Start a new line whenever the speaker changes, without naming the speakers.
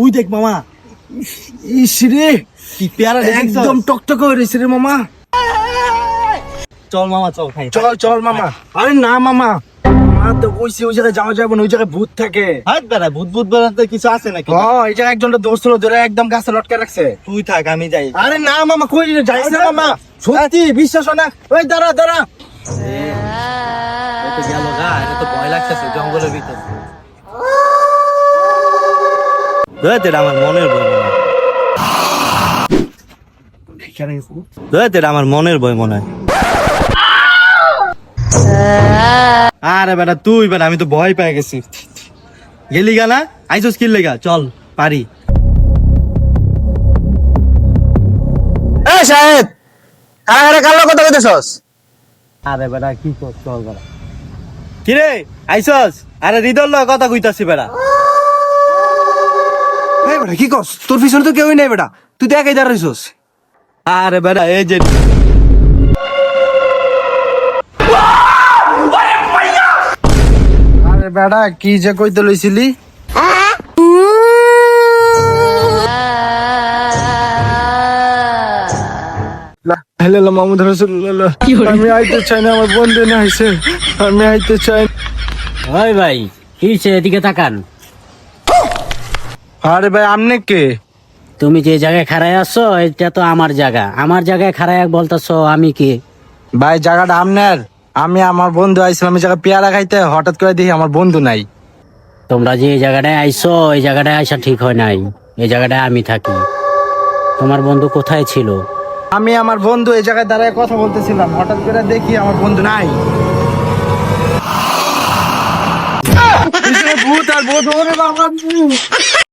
We দেখ মামা।
ইস রে।
কি পেয়ারা
একদম টকটক হয়ে রয়েছে রে মামা।
চল মামা চল খাই।
চল চল মামা। আরে না মামা। মা তো কইছে ওই জায়গায় যাওয়া যাবে না ওই জায়গায় ভূত থাকে।
হাত বেড়া ভূত ভূত বেড়াতে কিছু আছে নাকি?
ও এই জায়গায় একজনটা দোস্ত ধরে একদম গাছে লটকে রাখছে।
তুই থাক আমি যাই।
আরে না মামা কই যাইস না মামা। সত্যি বিশ্বাস না। ওই দাঁড়া দাঁড়া।
গেল গা এটা তো ভয় লাগতেছে জঙ্গলের ভিতর। এটা আমার মনের বই মনে হয়। এটা আমার মনের বই মনে হয়। আরে বেটা তুই বেটা আমি তো ভয় পেয়ে গেছি। গেলি গা না? আইসোস কিল লেগা চল পারি।
এ সাহেব আরে কালো কথা কইতেছস?
আরে বেটা কি কর চল বেটা। কিরে আইসস? আরে হৃদয় কথা কইতাছি বেটা।
এই বেটা কি করছ তোর পিছনে তো কেউই নাই বেটা। তুই তো একাই দাঁড়াইছস
আরে বেটা এই যে
আরে বেটা কি যে কইতে লইছিলি? হ্যালো মাহমুদ রসুল্লাহ আমি আইতে চাই না আমার বন্ধু না আমি আইতে চাই
ওই ভাই কি? এদিকে তাকান।
আরে ভাই আমনে কে?
তুমি যে জায়গায় খাড়ায় আছো এটা তো আমার জায়গা। আমার জায়গায় খাড়ায় বলতেছো আমি কে?
ভাই জায়গাটা আমনের আমি আমার বন্ধু আইছিলাম আমি জায়গা পেয়ারা খাইতে। হঠাৎ করে দেখি আমার বন্ধু নাই।
তোমরা যে এই জায়গাটায় আইছো এই জায়গাটায় আইসা ঠিক হয় নাই। এই জায়গাটায় আমি থাকি। তোমার বন্ধু কোথায় ছিল?
আমি আমার বন্ধু এই জায়গায় দাঁড়ায় কথা বলতেছিলাম। হঠাৎ করে দেখি আমার বন্ধু নাই। ভূত আর ভূত ওরে বাবা